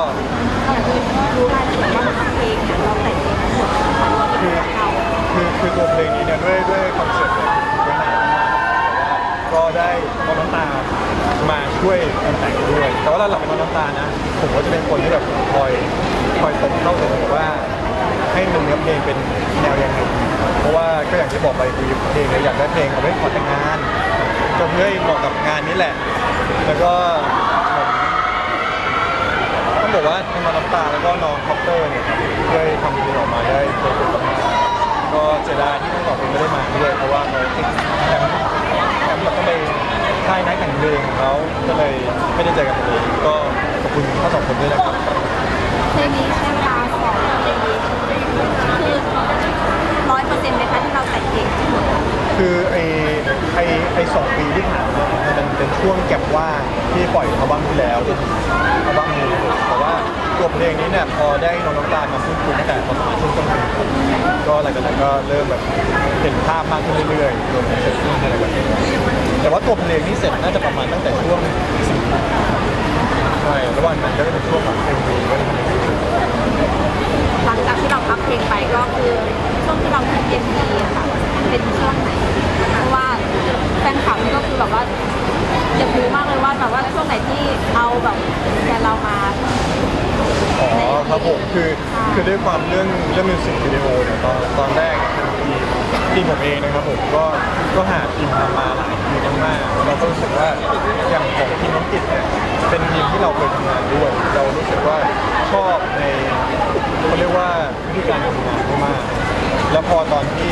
ก่อรู้รายละเว่าเพลงเนี่ยเราแต่งเองทั้งหมดนรวมถึเราคือคือตัวเพลงนี้เนี่ยด้วยด้วยคอนเเนี่ยก็มากแได้เอน้ำตามาช่วยกันแต่งด้วย แต่ว่าหลักๆเป็นน้ำตานะ ผมก็จะเป็นคนที่แบบคอยคอยตบเข้าถึงว่า ให้มันเนื้อเพลงเป็นแนวยังไงเพราะว่าก็อย่างที่บอกไปคือเพลงเนยอยากได้เพลงเอาไว้ขอแต่งงาน ก็เพื่อให้เหมาะกับงานนี้แหละ แล้วก็ ต้องบอกว่าทั้งน้องน้ำตาแล้วก็น้องคอปเตอร์เนี่ยครับช่วยทำเพลงออกมาได้เพอร์เฟกต์มากๆก็เสียดายที่ทั้งสองคนไม่ได้มาด้วยเพราะว่าเขาติดแคมป์แคมป์เราต้องไปค่ายนักแต่งเพลงของเขาก็เลยไม่ได้เจอกันเลยก็ขอบคุณทั้งสองคนด้วยนะครับเพลงนี้ใช้เวลาสองปีคือร้อยเปอร์เซ็นต์ไหมคะที่เราแต่งเองคือไอไอไอสองปีที่ผ่าน ช่วงแก็บว่างที่ปล่อยอัลบั้มที่แล้วอัลบั้มนี้แต่ว่าตัวเพลงนี้เนี่ยพอได้น้องน้ำตาลมาพูดคุยตั้งแต่ประมาณช่วงต้นปีก็หลังจากนั้นก็เริ่มแบบเห็นภาพมากขึ้นเรื่อยๆรวมถึงเสร็จสิ้นอะไรแบบนี้แต่ว่าตัวเพลงนี้เสร็จน่าจะประมาณตั้งแต่ช่วงใช่ระหว่างนั้นก็จะเป็นช่วงของเอ็มวีก็จะทำให้ดีหลังจากที่เราพักเพลงไปก็คือช่วงที่เราทำเอ็มดีค่ะเป็นช่วงไหนเพราะว่าแฟนคลับนี่ก็คือแบบว่า อยากรู้มากเลยว่าแบบว่าช่วงไหนที่เอาแบบแฟนเรามาอ๋อครับผมคือคือด้วยความเรื่องเรื่องมิวสิกวิดีโอเนี่ยตอนตอนแรกเนี่ยทีมทีมผมเองนะครับผมก็ก็หาทีมทำมาหลายทีมมากๆเราก็รู้สึกว่าอย่างของทีมน้องกิจเนี่ยเป็นทีมที่เราเคยทำงานด้วย เรารู้สึกว่าชอบในเขาเรียกว่าวิธีการทำงานมากๆแล้วพอตอนที่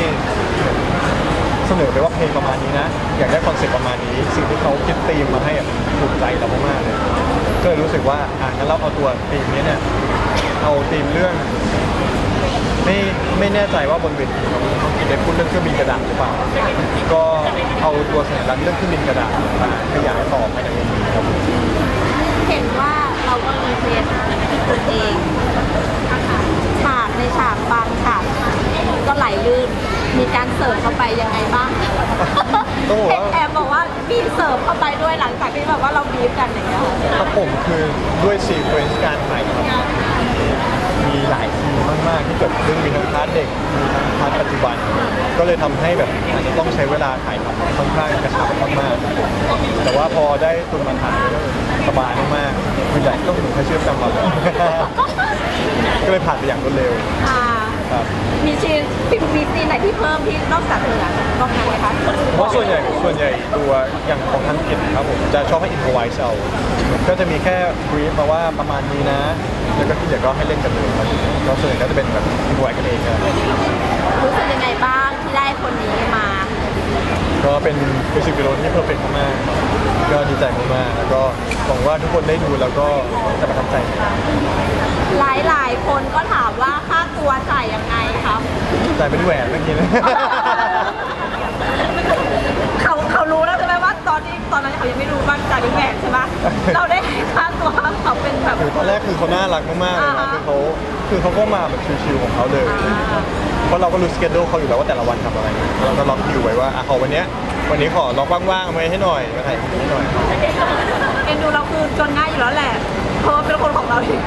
เสนอไปว่าเพลงประมาณนี้นะ อยากได้คอนเซ็ปต์ประมาณนี้ สิ่งที่เขาคิดธีมมาให้อะถูกใจเรามากๆเลยก็เลยรู้สึกว่าอะงั้นเราเอาตัวธีมนี้เนี่ยเอาธีมเรื่อง ไม่ไม่แน่ใจว่าบนเวทีเขาเขาได้พูดเรื่องเครื่องบินกระดาษหรือเปล่า ก็เอาตัวสัญลักษณ์เรื่องเครื่องบินกระดาษมาขยายต่อภายในวงนี้ครับเห็นว่าเราก็รีเควสตัวเองฉากในฉากบางฉากก็ไหลลื่น มีการเสิร์ฟเข้าไปยังไงบ้างต้องบอกเห็นว่าแอบบอกว่ามีเสิร์ฟเข้าไปด้วยหลังจากที่แบบว่าเราบีบกันอย่างเงี้ยค่ะครับผมคือด้วยซีเควนซ์การถ่ายทำมีหลายทีมมากๆที่เกิดขึ้นมีทั้งพาร์ทเด็กมีทั้งพาร์ทปัจจุบัน ก็เลยทำให้แบบอาจจะต้องใช้เวลาถ่ายทำค่อนข้างกระชับมากๆแต่ว่าพอได้ตุนมาถ่ายก็สบายมากๆคือใหญ่ต้องถึงแค่เชื่อมจำเราเลย ก็เลยผ่านไปอย่างรวดเร็ว อ่า ครับ มีชีนมีซีนไหน ที่เพิ่มที่นอกจากเหนือนอกจากไหมคะเพราะส่วนใหญ่ส่วนใหญ่ตัวอย่างของทางกิจครับผมจะชอบให้อินโฟไวส์เอาก็จะมีแค่บรีฟมาว่าประมาณนี้นะ แล้วก็ที่เหลือก็ให้เล่นกันเลยครับก็ส่วนใหญ่ก็จะเป็นแบบอินโฟไวส์กันเองครับรู้สึกยังไงบ้างที่ได้คนนี้มา ก็เป็นมิวสิกวิดีโอที่เพอร์เฟกต์มากๆ ก็ดีใจมากๆแล้วก็หวังว่าทุกคนได้ดูแล้วก็จะประทับใจหลายหลายๆคนก็ถามว่าค่าตัวจ่ายยังไงครับจ่ายเป็นแหวนเมื่อกี้นะ เขาเขารู้แล้วใช่ไหมว่าตอนที่ตอนนั้นเขายังไม่รู้ว่าจ่ายเป็นแหวนใช่ไหมเราได้ให้ค่าตัวเขาเป็นแบบ คือตอนแรกคือเขาน่ารักมากๆเลยนะอ่าฮะคือเขาคือเขาก็มาแบบชิวๆของเขาเลย เพราะเราก็รู้สเกจโดเขาอยู่แล้วว่าแต่ละวันทำอะไร เราก็ล็อกคิวไว้ว่าอะขอวันเนี้ย วันนี้ขอล็อกว่างๆไว้ให้หน่อยมาถ่ายคลิปให้หน่อย เอ็นดูเราคือจนง่ายอยู่แล้วแหละเพราะว่าเป็นคนของเราเอง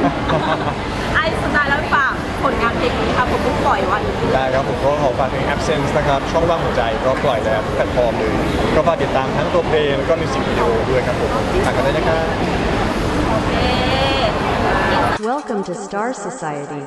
ไอ้สุดท้ายแล้วฝากผลงานเพลงนี้ครับผมเพิ่งปล่อยวันได้ครับผมก็ขอฝากเพลง Absence นะครับ ช่องว่างหัวใจก็ปล่อยแล้วทุกแพลตฟอร์มเลย ก็ฝากติดตามทั้งตัวเพลงแล้วก็มิวสิกวิดีโอด้วยครับผมฝากกันได้นะครับ เอ๊ะ Welcome to Star Society.